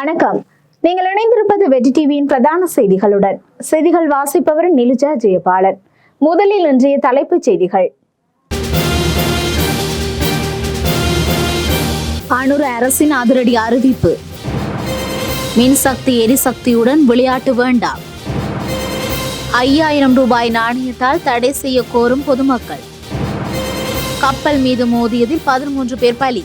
வணக்கம். நீங்கள் இணைந்திருப்பது வெற்றி டிவியின் பிரதான செய்திகளுடன். செய்திகள் வாசிப்பவர் நிலுஜா ஜெயபாலன். முதலில் இன்றைய தலைப்புச் செய்திகள். அணுர அரசின் அதிரடி அறிவிப்பு. மின்சக்தி எரிசக்தியுடன் விளையாட்டு வேண்டாம். ஐயாயிரம் ரூபாய் நாணயத்தால் தடை செய்ய கோரும் பொதுமக்கள். கப்பல் மீது மோதியதில் பதிமூன்று பேர் பலி.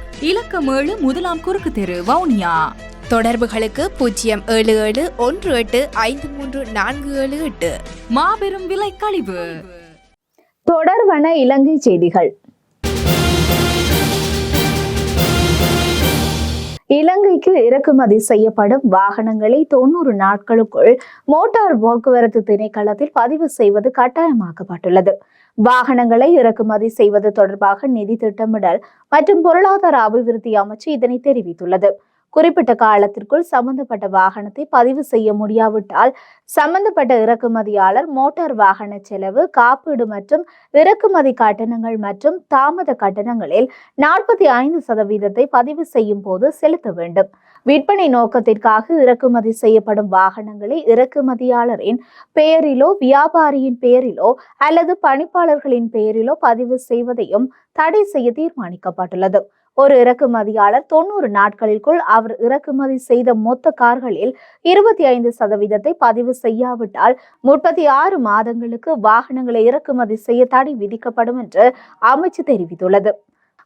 இலக்கம் ஏழு முதலாம் குறுக்கு தெரு வவுனியா. தொடர்புகளுக்கு பூஜ்ஜியம் ஏழு ஏழு ஒன்று எட்டு ஐந்து மூன்று நான்கு ஏழு எட்டு. மாபெரும் விலை கழிவு. தொடர்வன இலங்கை செய்திகள். இலங்கைக்கு இறக்குமதி செய்யப்படும் வாகனங்களை தொண்ணூறு நாட்களுக்குள் மோட்டார் போக்குவரத்து திணைக்களத்தில் பதிவு செய்வது கட்டாயமாக்கப்பட்டுள்ளது. வாகனங்களை இறக்குமதி செய்வது தொடர்பாக நிதி திட்டமிடல் மற்றும் பொருளாதார அபிவிருத்தி அமைச்சு இதனை தெரிவித்துள்ளது. குறிப்பிட்ட காலத்திற்குள் சம்பந்தப்பட்ட வாகனத்தை பதிவு செய்ய முடியாவிட்டால் சம்பந்தப்பட்ட இறக்குமதியாளர் மோட்டார் வாகன செலவு காப்பீடு மற்றும் இறக்குமதி கட்டணங்கள் மற்றும் தாமத கட்டணங்களில் நாற்பத்தி ஐந்து சதவீதத்தை பதிவு செய்யும் போது செலுத்த வேண்டும். விற்பனை நோக்கத்திற்காக இறக்குமதி செய்யப்படும் வாகனங்களை இறக்குமதியாளரின் பெயரிலோ வியாபாரியின் பெயரிலோ அல்லது பணிப்பாளர்களின் பெயரிலோ பதிவு செய்வதையும் தடை செய்ய தீர்மானிக்கப்பட்டுள்ளது. ஒரு இறக்குமதியாளர் தொண்ணூறு நாட்களிற்குள் அவர் இறக்குமதி செய்த மொத்த கார்களில் இருபத்தி ஐந்து சதவீதத்தை பதிவு செய்யாவிட்டால் முப்பத்தி ஆறு மாதங்களுக்கு வாகனங்களை இறக்குமதி செய்ய தடை விதிக்கப்படும் என்று அமைச்சு தெரிவித்துள்ளது.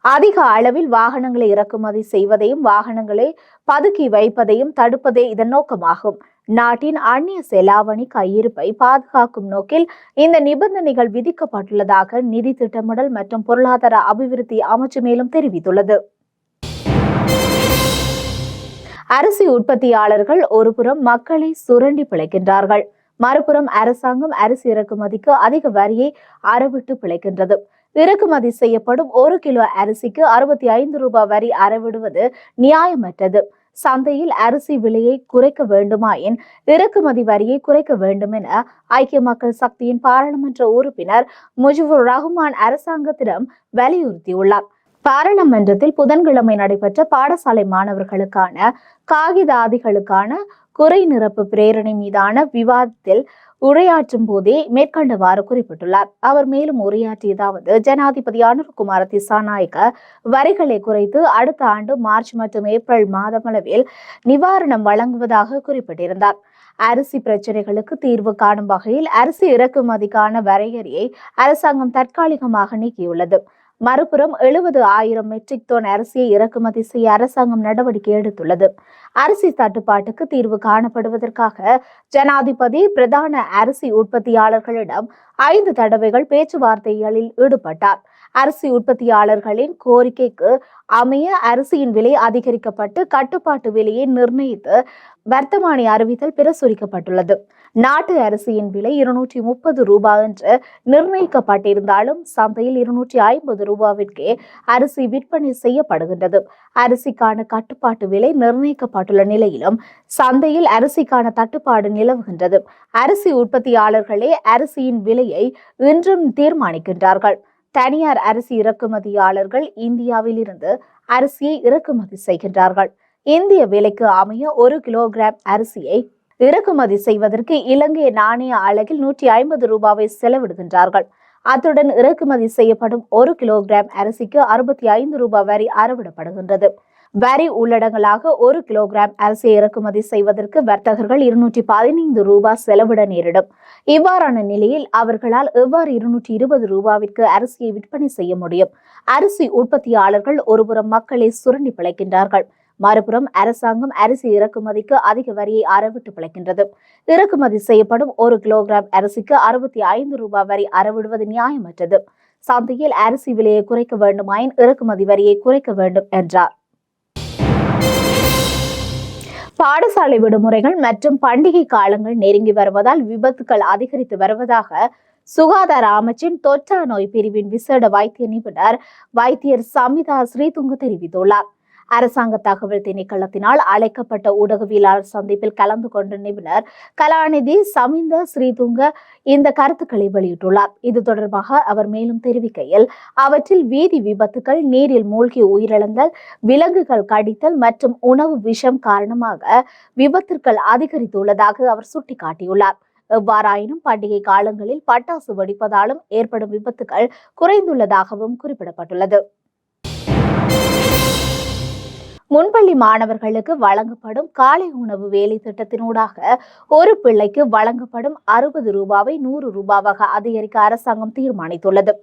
அதிக அளவில் வாகனங்களை இறக்குமதி செய்வதையும் வாகனங்களை பதுக்கி வைப்பதையும் தடுப்பதே இதன் நோக்கமாகும். நாட்டின் அந்நிய செலாவணி கையிருப்பை பாதுகாக்கும் நோக்கில் இந்த நிபந்தனைகள் விதிக்கப்பட்டுள்ளதாக நிதி திட்டமிடல் மற்றும் பொருளாதார அபிவிருத்தி அமைச்சு மேலும் தெரிவித்துள்ளது. அரிசி உற்பத்தியாளர்கள் ஒருபுறம் மக்களை சுரண்டி பிழைக்கின்றார்கள். மறுபுறம் அரசாங்கம் அரிசி இறக்குமதிக்கு அதிக வரியை அறவிட்டு பிழைக்கின்றது. இறக்குமதி செய்யப்படும் ஒரு கிலோ அரிசிக்கு அறுபத்தி ஐந்து ரூபாய் வரி அறவிடுவது நியாயமற்றது. சந்தையில் அரிசி விலையை குறைக்க வேண்டுமா என் இறக்குமதி வரியை குறைக்க வேண்டும் என ஐக்கிய மக்கள் சக்தியின் பாராளுமன்ற உறுப்பினர் முஜிபுர் ரஹ்மான் அரசாங்கத்திடம் வலியுறுத்தியுள்ளார். பாராளுமன்றத்தில் புதன்கிழமை நடைபெற்ற பாடசாலை மாணவர்களுக்கான காகிதாதிகளுக்கான குறை நிரப்பு பிரேரணை மீதான விவாதத்தில் உரையாற்றும் போதே மேற்கண்டவாறு குறிப்பிட்டுள்ளார். அவர் மேலும் உரையாற்றியதாவது ஜனாதிபதி அனுர்குமார திசாநாயக்க வரிகளை குறைத்து அடுத்த ஆண்டு மார்ச் மற்றும் ஏப்ரல் மாதமளவில் நிவாரணம் வழங்குவதாக குறிப்பிட்டிருந்தார். அரிசி பிரச்சனைகளுக்கு தீர்வு காணும் வகையில் அரிசி இறக்குமதிக்கான வரையறையை அரசாங்கம் தற்காலிகமாக நீக்கியுள்ளது. மறுபுறம் எழுபது ஆயிரம் மெட்ரிக் டன் அரிசியை இறக்குமதி செய்ய அரசாங்கம் நடவடிக்கை எடுத்துள்ளது. அரிசி தட்டுப்பாட்டுக்கு தீர்வு காணப்படுவதற்காக ஜனாதிபதி பிரதான அரிசி உற்பத்தியாளர்களிடம் ஐந்து தடவைகள் பேச்சுவார்த்தைகளில் ஈடுபட்டார். அரிசி உற்பத்தியாளர்களின் கோரிக்கைக்கு அமைய அரிசியின் விலை அதிகரிக்கப்பட்டு கட்டுப்பாட்டு விலையை நிர்ணயித்து வர்த்தமானி அறிவித்தல் பிரசுரிக்கப்பட்டுள்ளது. நாட்டு அரிசியின் விலை இருநூற்றி முப்பது ரூபாய் என்று நிர்ணயிக்கப்பட்டிருந்தாலும் சந்தையில் இருநூற்றி ஐம்பது ரூபாவிற்கே அரிசி விற்பனை செய்யப்படுகின்றது. அரிசிக்கான கட்டுப்பாட்டு விலை நிர்ணயிக்கப்பட்டுள்ள நிலையிலும் சந்தையில் அரிசிக்கான தட்டுப்பாடு நிலவுகின்றது. அரிசி உற்பத்தியாளர்களே அரிசியின் விலையை இன்றும் தீர்மானிக்கின்றார்கள். தனியார் அரிசி இறக்குமதியாளர்கள் இந்தியாவில் இருந்து அரிசியை இறக்குமதி செய்கின்றார்கள். இந்திய விலைக்கு அமைய ஒரு கிலோகிராம் அரிசியை இறக்குமதி செய்வதற்கு இலங்கை நாணய அளவில் நூற்றி ஐம்பது ரூபாவை செலவிடுகின்றார்கள். அத்துடன் இறக்குமதி செய்யப்படும் ஒரு கிலோகிராம் அரிசிக்கு அறுபத்தி ஐந்து ரூபாய் வரி அறவிடப்படுகின்றது. வரி உள்ளடங்களாக ஒரு கிலோகிராம் அரிசி இறக்குமதி செய்வதற்கு வர்த்தகர்கள் இருநூற்றி பதினைந்து ரூபாய் செலவிட நேரிடும். இவ்வாறான நிலையில் அவர்களால் எவ்வாறு இருநூற்றி இருபது ரூபாவிற்கு அரிசியை விற்பனை செய்ய முடியும்? அரிசி உற்பத்தியாளர்கள் ஒருபுறம் மக்களை சுரண்டி பிழைக்கின்றார்கள். மறுபுறம் அரசாங்கம் அரிசி இறக்குமதிக்கு அதிக வரியை அறவிட்டு பிழைக்கின்றது. இறக்குமதி செய்யப்படும் ஒரு கிலோகிராம் அரிசிக்கு அறுபத்தி ஐந்து ரூபாய் வரி அறவிடுவது நியாயமற்றது. சந்தையில் அரிசி விலையை குறைக்க வேண்டுமாயின் இறக்குமதி வரியை குறைக்க வேண்டும் என்றார். பாடசாலை விடுமுறைகள் மற்றும் பண்டிகை காலங்கள் நெருங்கி வருவதால் விபத்துகள் அதிகரித்து வருவதாக சுகாதார அமைச்சின் தொற்றா நோய் பிரிவின் விசேட வைத்திய நிபுணர் வைத்தியர் சமிதா ஸ்ரீதுங்க தெரிவித்துள்ளார். அரசாங்க தகவல் திணைக்களத்தினால் அழைக்கப்பட்ட ஊடகவியலாளர் சந்திப்பில் கலந்து கொண்ட நிபுணர் கலாநிதி சமிந்த ஸ்ரீதுங்க இந்த கருத்துக்களை வெளியிட்டுள்ளார். இது தொடர்பாக அவர் மேலும் தெரிவிக்கையில் அவற்றில் வீதி விபத்துகள் நீரில் மூழ்கி உயிரிழந்தல் விலங்குகள் கடித்தல் மற்றும் உணவு விஷம் காரணமாக விபத்துக்கள் அதிகரித்துள்ளதாக அவர் சுட்டிக்காட்டியுள்ளார். எவ்வாறாயினும் பண்டிகை காலங்களில் பட்டாசு வெடிப்பதாலும் ஏற்படும் விபத்துகள் குறைந்துள்ளதாகவும் குறிப்பிடப்பட்டுள்ளது. முன்பள்ளி மாணவர்களுக்கு வழங்கப்படும் காலை உணவு வேலை திட்டத்தினூடாக ஒரு பிள்ளைக்கு வழங்கப்படும் அறுபது ரூபாவை நூறு ரூபாவாக அதிகரிக்க அரசாங்கம் தீர்மானித்துள்ளது.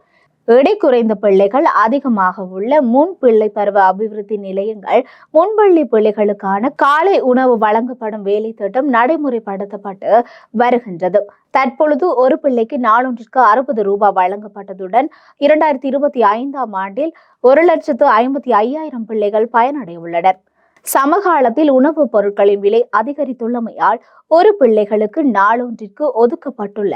எடை குறைந்த பிள்ளைகள் அதிகமாக உள்ள முன் பிள்ளை பருவ அபிவிருத்தி நிலையங்கள் முன்பள்ளி பிள்ளைகளுக்கான காலை உணவு வழங்கப்படும் வேலை திட்டம் நடைமுறைப்படுத்தப்பட்டு வருகின்றது. தற்பொழுது ஒரு பிள்ளைக்கு நாளொன்றிற்கு அறுபது ரூபாய் வழங்கப்பட்டதுடன் இரண்டாயிரத்தி இருபத்தி ஐந்தாம் ஆண்டில் ஒரு லட்சத்து ஐம்பத்தி ஐயாயிரம் பிள்ளைகள் பயனடைய உள்ளனர் சமகாலத்தில் உணவுப் பொருட்களின் விலை அதிகரித்துள்ளமையால் ஒரு பிள்ளைகளுக்கு நாளொன்றிற்கு ஒதுக்கப்பட்டுள்ள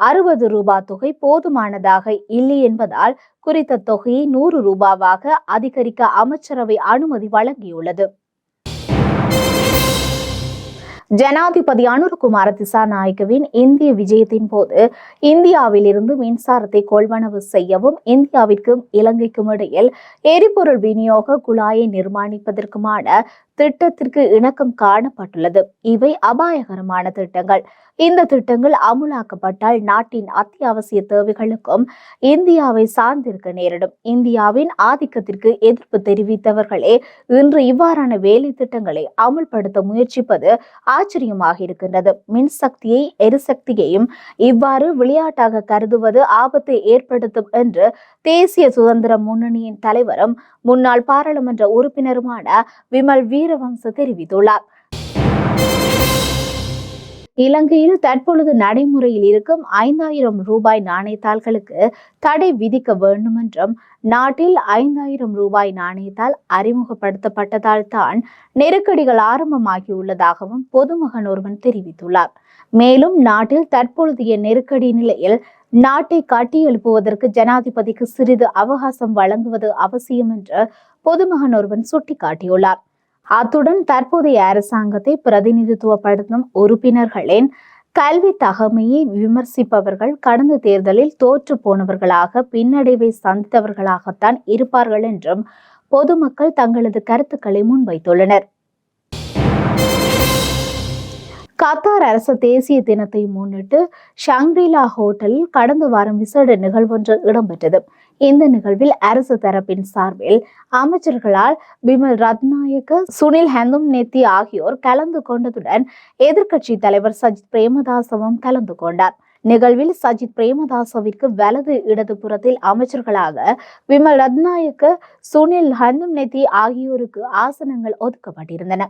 அறுபது ரூபாய் தொகை போதுமானதாக இல்லை என்பதால் குறித்த தொகையை நூறு ரூபாவாக அதிகரிக்க அமைச்சரவை அனுமதி வழங்கியுள்ளது. ஜனாதிபதி அனுருகுமார திசாநாயக்கவின் இந்திய விஜயத்தின் போது இந்தியாவிலிருந்து மின்சாரத்தை கொள்வனவு செய்யவும் இந்தியாவிற்கும் இலங்கைக்கும் இடையில் எரிபொருள் விநியோக குழாயை நிர்மாணிப்பதற்குமான திட்டத்திற்கு இணக்கம் காணப்பட்டுள்ளது. இவை அபாயகரமான திட்டங்கள். இந்த திட்டங்கள் அமுலாக்கப்பட்டால் நாட்டின் அத்தியாவசிய தேவைகளுக்கும் இந்தியாவை சார்ந்திருக்க நேரிடும். இந்தியாவின் ஆதிக்கத்திற்கு எதிர்ப்பு தெரிவித்தவர்களே இன்று இவ்வாறான வேலை திட்டங்களை அமுல்படுத்த முயற்சிப்பது ஆச்சரியமாக இருக்கின்றது. மின்சக்தியை எரிசக்தியையும் இவ்வாறு விளையாட்டாக கருதுவது ஆபத்தை ஏற்படுத்தும் என்று தேசிய சுதந்திர முன்னணியின் தலைவரும் முன்னாள் பாராளுமன்ற உறுப்பினருமான விமல் வீரவம்ச தெரிவித்துள்ளார். இலங்கையில் தற்பொழுது நடைமுறையில் இருக்கும் ஐந்தாயிரம் ரூபாய் நாணயத்தாள்களுக்கு தடை விதிக்க வேண்டும் என்றும் நாட்டில் ஐந்தாயிரம் ரூபாய் நாணயத்தால் அறிமுகப்படுத்தப்பட்டதால் தான் நெருக்கடிகள் ஆரம்பமாகியுள்ளதாகவும் பொதுமகன் ஒருவன் தெரிவித்துள்ளார். மேலும் நாட்டில் தற்பொழுதைய நெருக்கடி நிலையில் நாட்டை கட்டியெழுப்புவதற்கு ஜனாதிபதிக்கு சிறிது அவகாசம் வழங்குவது அவசியம் என்று பொதுமகன் ஒருவன் சுட்டிக்காட்டியுள்ளார். அத்துடன் தற்போதைய அரசாங்கத்தை பிரதிநிதித்துவப்படுத்தும் உறுப்பினர்களின் கல்வி தகமையை விமர்சிப்பவர்கள் கடந்த தேர்தலில் தோற்று போனவர்களாக பின்னடைவை சந்தித்தவர்களாகத்தான் இருப்பார்கள் என்றும் பொதுமக்கள் தங்களது கருத்துக்களை முன்வைத்துள்ளனர். கத்தார் அரசு தேசிய தினத்தை முன்னிட்டு ஷாங்ரிலா ஹோட்டலில் கடந்த வாரம் விசேட நிகழ்வொன்று இடம்பெற்றது. இந்த நிகழ்வில் அரசு தரப்பின் சார்பில் அமைச்சர்களால் பிமல் ரத்நாயக்க சுனில் ஹெந்தும் நெத்தி ஆகியோர் கலந்து கொண்டதுடன் எதிர்க்கட்சி தலைவர் சஜித் பிரேமதாசவும் கலந்து கொண்டார். நிகழ்வில் சஜித் பிரேமதாசவிற்கு வலது இடது புறத்தில் அமைச்சர்களாக விமல் ரத்நாயக்க சுனில் ஹந்தும் நெத்தி ஆகியோருக்கு ஆசனங்கள் ஒதுக்கப்பட்டிருந்தன.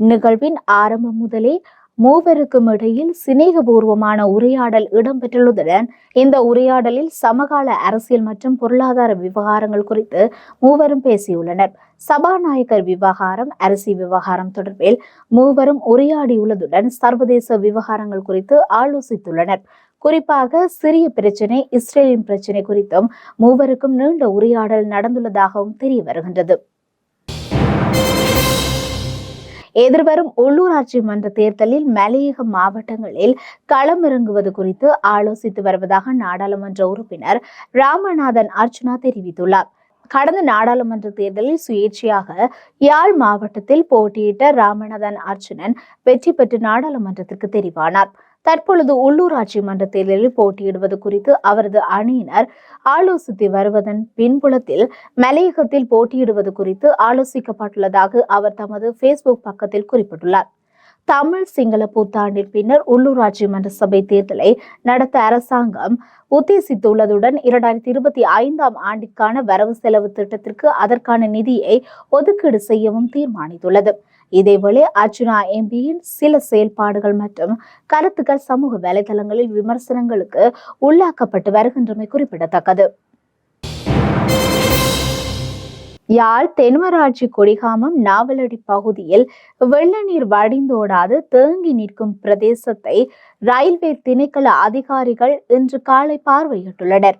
நிகழ்வின் ஆரம்பம் முதலே மூவருக்கும் இடையில் சிநேகபூர்வமான உரையாடல் இடம்பெற்றுள்ளதுடன் இந்த உரையாடலில் சமகால அரசியல் மற்றும் பொருளாதார விவகாரங்கள் குறித்து மூவரும் பேசியுள்ளனர். சபாநாயகர் விவகாரம் அரசி விவகாரம் தொடர்பில் மூவரும் உரையாடியுள்ளதுடன் சர்வதேச விவகாரங்கள் குறித்து ஆலோசித்துள்ளனர். குறிப்பாக சிரிய பிரச்சினை இஸ்ரேலின் பிரச்சினை குறித்தும் மூவருக்கும் நீண்ட உரையாடல் நடந்துள்ளதாகவும் தெரிய வருகின்றது எதிர்வரும் உள்ளூராட்சி மன்ற தேர்தலில் மலையக மாவட்டங்களில் களமிறங்குவது குறித்து ஆலோசித்து வருவதாக நாடாளுமன்ற உறுப்பினர் ராமநாதன் அர்ச்சனா தெரிவித்துள்ளார். கடந்த நாடாளுமன்ற தேர்தலில் சுயேட்சையாக யாழ் மாவட்டத்தில் போட்டியிட்ட ராமநாதன் அர்ச்சுனன் வெற்றி பெற்று நாடாளுமன்றத்திற்கு தெரிவானார். தற்பொழுது உள்ளூராட்சி மன்ற தேர்தலில் போட்டியிடுவது குறித்து அவரது அணியினர் ஆலோசித்து வருவதன் பின்புலத்தில் மலையகத்தில் போட்டியிடுவது குறித்து ஆலோசிக்கப்பட்டுள்ளதாக அவர் தமது ஃபேஸ்புக் பக்கத்தில் குறிப்பிட்டுள்ளார். தமிழ் சிங்கள புத்தாண்டின் பின்னர் உள்ளூராட்சி மன்ற சபை தேர்தலை நடத்த அரசாங்கம் உத்தேசித்துள்ளதுடன் இரண்டாயிரத்தி இருபத்தி ஐந்தாம் ஆண்டிற்கான வரவு செலவு திட்டத்திற்கு அதற்கான நிதியை ஒதுக்கீடு செய்யவும் தீர்மானித்துள்ளது. இதேவேளை அர்ஜுனா எம்பியின் சில செயல்பாடுகள் மற்றும் கருத்துக்கள் சமூக வலைதளங்களில் விமர்சனங்களுக்கு உள்ளாக்கப்பட்டு வருகின்றமை குறிப்பிடத்தக்கது. யாழ் தென்மராட்சி கொடிகாமம் நாவலடி பகுதியில் வெள்ள நீர் வடிந்தோடாது தேங்கி நிற்கும் பிரதேசத்தை ரயில்வே திணைக்கள அதிகாரிகள் இன்று காலை பார்வையிட்டுள்ளனர்.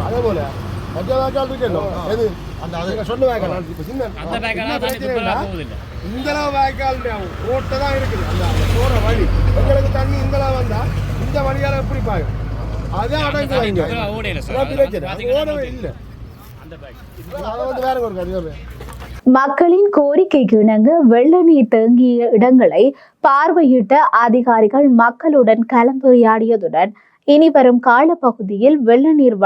அதே போல மற்ற எது அந்த அது சொன்ன இப்போ சின்ன அந்த இந்தளவு தான் இருக்குது அந்த போகிற வழி எங்களுக்கு தண்ணி இந்தளவு இந்த எப்படி பாயும் அடங்கு வைங்க பிரச்சனை இல்லை அதை வந்து வேற ஒரு மக்களின் கோரிக்கைக்கு இணங்க வெள்ள நீர் தேங்கிய இடங்களை பார்வையிட்ட அதிகாரிகள் மக்களுடன் கலந்துரையாடியதுடன் இனி வரும் காலப்பகுதியில் வெள்ள நீர்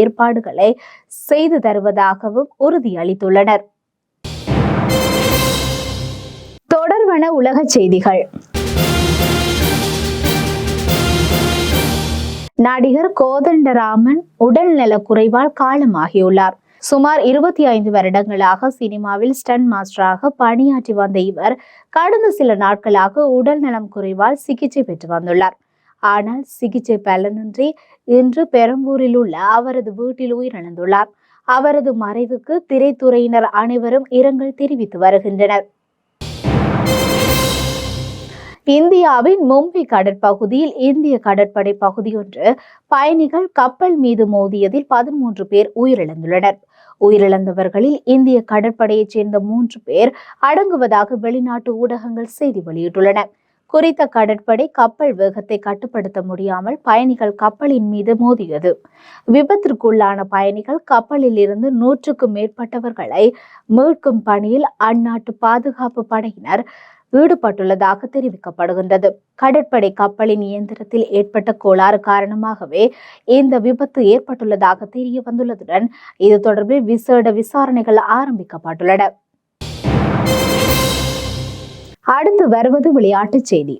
ஏற்பாடுகளை செய்து தருவதாகவும் உறுதியளித்துள்ளனர். தொடர்வன உலக செய்திகள். நடிகர் கோதண்டராமன் உடல்நல குறைவால் காலமாகியுள்ளார். சுமார் இருபத்தி ஐந்து வருடங்களாக சினிமாவில் ஸ்டன் மாஸ்டராக பணியாற்றி வந்த இவர் கடந்த சில நாட்களாக உடல் நலம் குறைவால் சிகிச்சை பெற்று வந்துள்ளார். ஆனால் சிகிச்சை பலனின்றி இன்று பெரம்பூரில் உள்ள அவரது வீட்டில் உயிரிழந்துள்ளார். அவரது மறைவுக்கு திரைத்துறையினர் அனைவரும் இரங்கல் தெரிவித்து வருகின்றனர். இந்தியாவின் மும்பை கடற்பகுதியில் இந்திய கடற்படை பகுதியொன்று பயணிகள் கப்பல் மீது மோதியதில் பதிமூன்று பேர் உயிரிழந்துள்ளனர். உயிரிழந்தவர்களில் இந்திய கடற்படையைச் சேர்ந்த மூன்று பேர் அடங்குவதாக வெளிநாட்டு ஊடகங்கள் செய்தி வெளியிட்டுள்ளன. குறித்த கடற்படை கப்பல் வேகத்தை கட்டுப்படுத்த முடியாமல் பயணிகள் கப்பலின் மீது மோதியது. விபத்திற்குள்ளான பயணிகள் கப்பலில் இருந்து நூற்றுக்கும் மேற்பட்டவர்களை மீட்கும் பணியில் அந்நாட்டு பாதுகாப்பு படையினர் ஈடுபட்டுள்ளதாக தெரிவிக்கப்படுகின்றது. கடற்படை கப்பலின் இயந்திரத்தில் ஏற்பட்ட கோளாறு காரணமாகவே இந்த விபத்து ஏற்பட்டுள்ளதாக தெரிய வந்துள்ளதுடன் இது தொடர்பில் விசேட விசாரணைகள் ஆரம்பிக்கப்பட்டுள்ளன. அடுத்து வருவது விளையாட்டுச் செய்தி.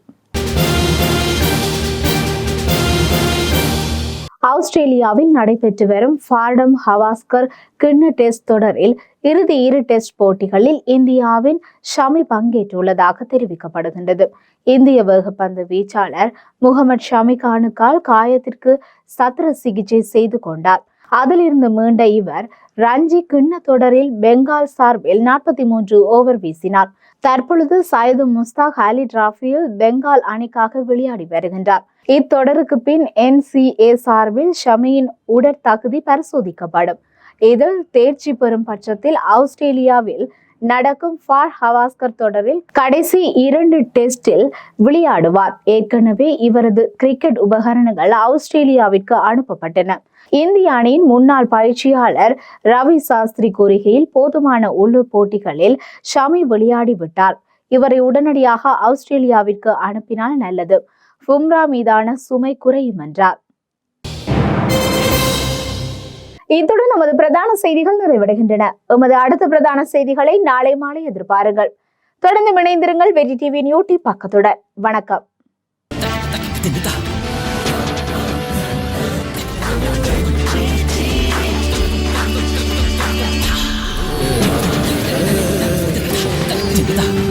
ஆஸ்திரேலியாவில் நடைபெற்று வரும் ஃபார்டம் ஹவாஸ்கர் கிண்ண டெஸ்ட் தொடரில் இறுதி இரு டெஸ்ட் போட்டிகளில் இந்தியாவின் ஷமி பங்கேற்றுள்ளதாக தெரிவிக்கப்படுகின்றது. இந்திய வேகப்பந்து வீச்சாளர் முகமது ஷமி கானுக்கால் காயத்திற்கு சத்திர சிகிச்சை செய்து கொண்டார். அதிலிருந்து மீண்ட இவர் ரஞ்சி கிண்ண தொடரில் பெங்கால் சார்பில் நாற்பத்தி மூன்று ஓவர் வீசினார். தற்பொழுது சயது முஸ்தாக் அலி டிராஃபியில் பெங்கால் அணிக்காக விளையாடி வருகின்றார். இத்தொடருக்கு பின் என்சிஏ சார்பில் ஷமியின் உடற்தகுதி பரிசோதிக்கப்படும். இதில் தேர்ச்சி பெறும் பட்சத்தில் ஆஸ்திரேலியாவில் நடக்கும் ஃபார் ஹவாஸ்கர் தொடரில் கடைசி இரண்டு டெஸ்டில் விளையாடுவார். ஏற்கனவே இவரது கிரிக்கெட் உபகரணங்கள் ஆஸ்திரேலியாவிற்கு அனுப்பப்பட்டன. இந்திய அணியின் முன்னாள் பயிற்சியாளர் ரவி சாஸ்திரி கூறுகையில் போதுமான உள்ளூர் போட்டிகளில் ஷமி விளையாடிவிட்டார் இவரை உடனடியாக ஆஸ்திரேலியாவிற்கு அனுப்பினால் நல்லது. பும்ரா மீதான சுமை குறையும் என்றார். இத்துடன் நமது பிரதான செய்திகள் நிறைவடைகின்றன. எமது அடுத்த பிரதான செய்திகளை நாளை மாலை எதிர்பாருங்கள். தொடர்ந்து இணைந்திருங்கள் வெற்றி டிவி நியூட்டி பக்கத்துடன். வணக்கம். Yeah.